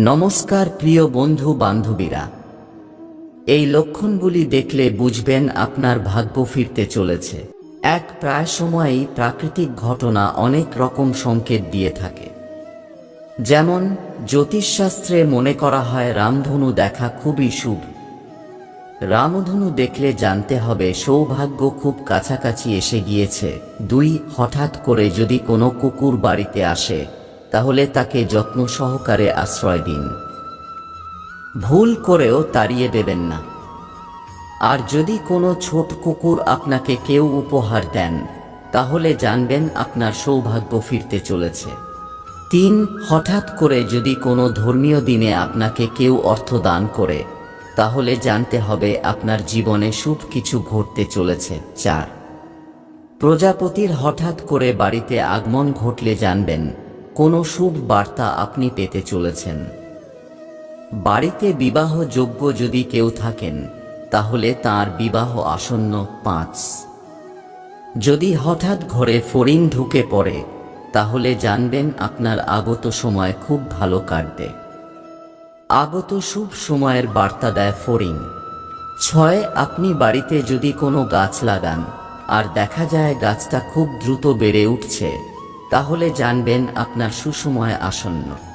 নমস্কার প্রিয় বন্ধু বান্ধবীরা। এই লক্ষণগুলি দেখলে বুঝবেন আপনার ভাগ্য ফিরতে চলেছে। এক প্রায় সময়েই প্রাকৃতিক ঘটনা অনেক রকম সংকেত দিয়ে থাকে। যেমন, জ্যোতিষশাস্ত্রে মনে করা হয় রামধনু দেখা খুবই শুভ। রামধনু দেখলে জানতে হবে সৌভাগ্য খুব কাছাকাছি এসে গিয়েছে। দুই, হঠাৎ করে যদি কোনো কুকুর বাড়িতে আসে তাহলে তাকে যত্ন সহকারে আশ্রয় দিন। ভুল করেও তাড়িয়ে দেবেন না। আর যদি কোনো ছোট কুকুর আপনাকে কেউ উপহার দেন, তাহলে জানবেন আপনার সৌভাগ্য ফিরতে চলেছে। তিন, হঠাৎ করে যদি কোনো ধর্মীয় দিনে আপনাকে কেউ অর্থ দান করে, তাহলে জানতে হবে আপনার জীবনে শুভ কিছু ঘটতে চলেছে। চার, প্রজাপতির হঠাৎ করে বাড়িতে আগমন ঘটলে জানবেন কোনো শুভ বার্তা আপনি পেতে চলেছেন। বাড়িতে বিবাহ যোগ্য যদি কেউ থাকেন, তাহলে তার বিবাহ আসন্ন পাঁচ। যদি হঠাৎ ঘরে ফড়িং ঢুকে পড়ে, তাহলে জানবেন আপনার আগত সময় খুব ভালো কাটবে। আগত শুভ সময়ের বার্তা দেয় ফড়িং। ছয়, আপনি বাড়িতে যদি কোনো গাছ লাগান, আর দেখা যায় গাছটা খুব দ্রুত বেড়ে উঠছে তাহলে জানবেন আপনার সুসময় আসন্ন।